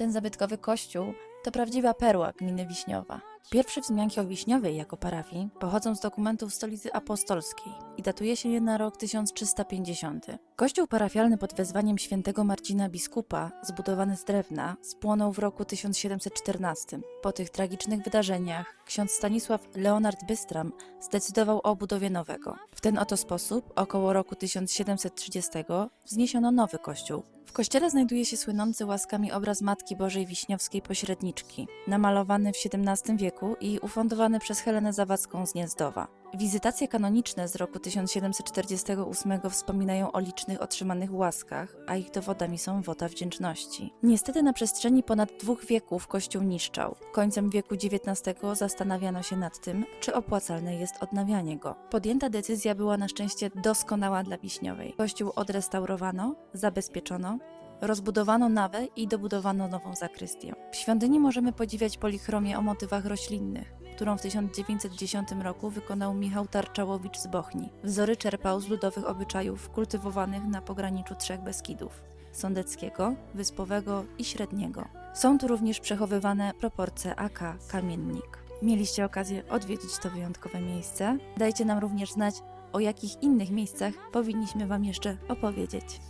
Ten zabytkowy kościół to prawdziwa perła gminy Wiśniowa. Pierwsze wzmianki o Wiśniowej jako parafii pochodzą z dokumentów stolicy apostolskiej i datuje się je na rok 1350. Kościół parafialny pod wezwaniem świętego Marcina biskupa, zbudowany z drewna, spłonął w roku 1714. Po tych tragicznych wydarzeniach ksiądz Stanisław Leonard Bystram zdecydował o budowie nowego. W ten oto sposób, około roku 1730, wzniesiono nowy kościół. W kościele znajduje się słynący łaskami obraz Matki Bożej Wiśniowskiej Pośredniczki, namalowany w XVII wieku i ufundowany przez Helenę Zawadzką z Gniezdowa. Wizytacje kanoniczne z roku 1748 wspominają o licznych otrzymanych łaskach, a ich dowodami są wota wdzięczności. Niestety na przestrzeni ponad dwóch wieków kościół niszczał. Końcem wieku XIX zastanawiano się nad tym, czy opłacalne jest odnawianie go. Podjęta decyzja była na szczęście doskonała dla Wiśniowej. Kościół odrestaurowano, zabezpieczono, Rozbudowano nawę i dobudowano nową zakrystię. W świątyni możemy podziwiać polichromię o motywach roślinnych, którą w 1910 roku wykonał Michał Tarczałowicz z Bochni. Wzory czerpał z ludowych obyczajów kultywowanych na pograniczu trzech Beskidów sądeckiego, wyspowego i średniego. Są tu również przechowywane proporcje AK Kamiennik. Mieliście okazję odwiedzić to wyjątkowe miejsce. Dajcie nam również znać, o jakich innych miejscach powinniśmy Wam jeszcze opowiedzieć.